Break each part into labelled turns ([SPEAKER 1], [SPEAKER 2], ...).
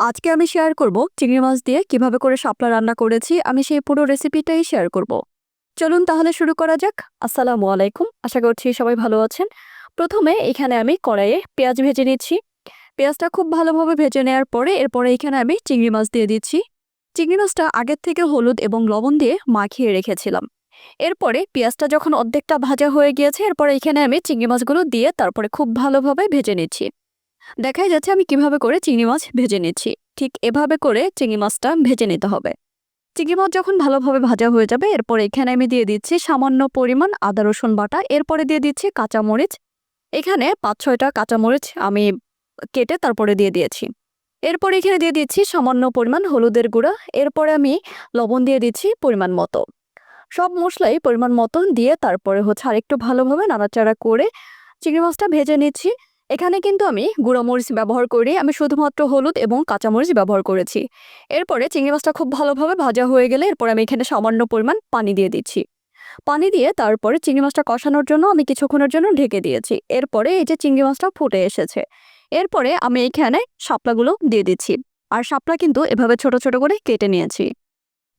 [SPEAKER 1] আজকে আমি শেয়ার করব চিংড়ি মাছ দিয়ে কীভাবে করে শাপলা রান্না করেছি। আমি সেই পুরো রেসিপিটাই শেয়ার করব। চলুন তাহলে শুরু করা যাক। আসসালামু আলাইকুম। আশা করছি সবাই ভালো আছেন। প্রথমে এখানে আমি কড়াইয়ে পেঁয়াজ ভেজে নিচ্ছি। পেঁয়াজটা খুব ভালোভাবে ভেজে নেওয়ার পরে এরপরে এখানে আমি চিংড়ি মাছ দিয়ে দিচ্ছি। চিংড়ি মাছটা আগের থেকে হলুদ এবং লবণ দিয়ে মাখিয়ে রেখেছিলাম। এরপরে পেঁয়াজটা যখন অর্ধেকটা ভাজা হয়ে গিয়েছে, এরপরে এখানে আমি চিংড়ি মাছগুলো দিয়ে তারপরে খুব ভালোভাবে ভেজে নিচ্ছি। দেখাই যাচ্ছে আমি কীভাবে করে চিংড়ি মাছ ভেজে নিচ্ছি। ঠিক এভাবে করে চিংড়ি মাছটা ভেজে নিতে হবে। চিংড়ি মাছ যখন ভালোভাবে ভাজা হয়ে যাবে, এরপর এখানে আমি দিয়ে দিচ্ছি সামান্য পরিমাণ আদা, রসুন বাটা। এরপরে দিয়ে দিচ্ছি কাঁচামরিচ। এখানে পাঁচ ছয়টা কাঁচামরিচ আমি কেটে তারপরে দিয়ে দিয়েছি। এরপর এখানে দিয়ে দিচ্ছি সামান্য পরিমাণ হলুদের গুঁড়া। এরপরে আমি লবণ দিয়ে দিচ্ছি পরিমাণ মতো। সব মশলাই পরিমাণ মতন দিয়ে তারপরে হচ্ছে আরেকটু ভালোভাবে নাড়াচাড়া করে চিংড়ি মাছটা ভেজে নিচ্ছি। এখানে কিন্তু আমি গুঁড়ো মরিচ ব্যবহার করি আমি শুধুমাত্র হলুদ এবং কাঁচামরিচ ব্যবহার করেছি। এরপরে চিংড়ি মাছটা খুব ভালোভাবে ভাজা হয়ে গেলে এরপর আমি এখানে সামান্য পরিমাণ পানি দিয়ে দিচ্ছি। পানি দিয়ে তারপরে চিংড়ি মাছটা কষানোর জন্য আমি কিছুক্ষণের জন্য ঢেকে দিয়েছি। এরপরে এই যে চিংড়ি মাছটা ফুটে এসেছে, এরপরে আমি এখানে শাপলাগুলো দিয়ে দিচ্ছি। আর শাপলা কিন্তু এভাবে ছোট ছোট করে কেটে নিয়েছি।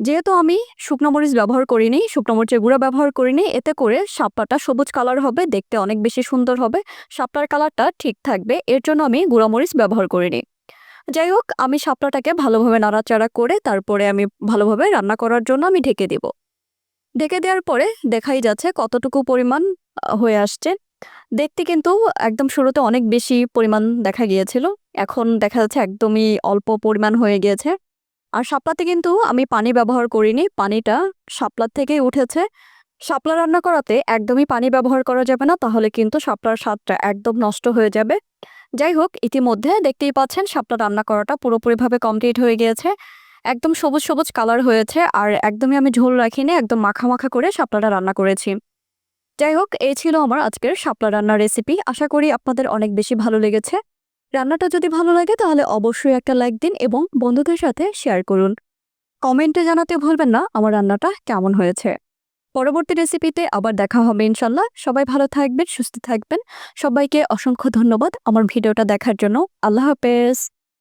[SPEAKER 1] যেহেতু আমি শুকনো মরিচ ব্যবহার করিনি, শুকনো মরিচের গুঁড়া ব্যবহার করিনি, এতে করে শাপলাটা সবুজ কালার হবে, দেখতে অনেক বেশি সুন্দর হবে, সাপটার কালারটা ঠিক থাকবে, এর জন্য আমি গুঁড়া মরিচ ব্যবহার করিনি। যাই হোক, আমি শাপলাটাকে ভালোভাবে নাড়াচাড়া করে তারপরে আমি ভালোভাবে রান্না করার জন্য আমি ঢেকে দেব। ঢেকে দেওয়ার পরে দেখাই যাচ্ছে কতটুকু পরিমাণ হয়ে আসছে। দেখতে কিন্তু একদম শুরুতে অনেক বেশি পরিমাণ দেখা গিয়েছিল, এখন দেখা যাচ্ছে একদমই অল্প পরিমাণ হয়ে গিয়েছে। আর শাপলাতে কিন্তু আমি পানি ব্যবহার করিনি, পানিটা শাপলার থেকেই উঠেছে। শাপলা রান্না করাতে একদমই পানি ব্যবহার করা যাবে না, তাহলে কিন্তু শাপলার স্বাদটা একদম নষ্ট হয়ে যাবে। যাই হোক, ইতিমধ্যে দেখতেই পাচ্ছেন শাপলা রান্না করাটা পুরোপুরিভাবে কমপ্লিট হয়ে গিয়েছে। একদম সবুজ সবুজ কালার হয়েছে আর একদমই আমি ঝোল রাখিনি, একদম মাখা মাখা করে শাপলাটা রান্না করেছি। যাই হোক, এই ছিল আমার আজকের শাপলা রান্নার রেসিপি। আশা করি আপনাদের অনেক বেশি ভালো লেগেছে। রান্নাটা যদি ভালো লাগে তাহলে অবশ্যই একটা লাইক দিন এবং বন্ধুদের সাথে শেয়ার করুন। কমেন্টে জানাতে ভুলবেন না আমার রান্নাটা কেমন হয়েছে। পরবর্তী রেসিপিতে আবার দেখা হবে ইনশাল্লাহ। সবাই ভালো থাকবেন, সুস্থ থাকবেন। সবাইকে অসংখ্য ধন্যবাদ আমার ভিডিওটা দেখার জন্য। আল্লাহ হাফেজ।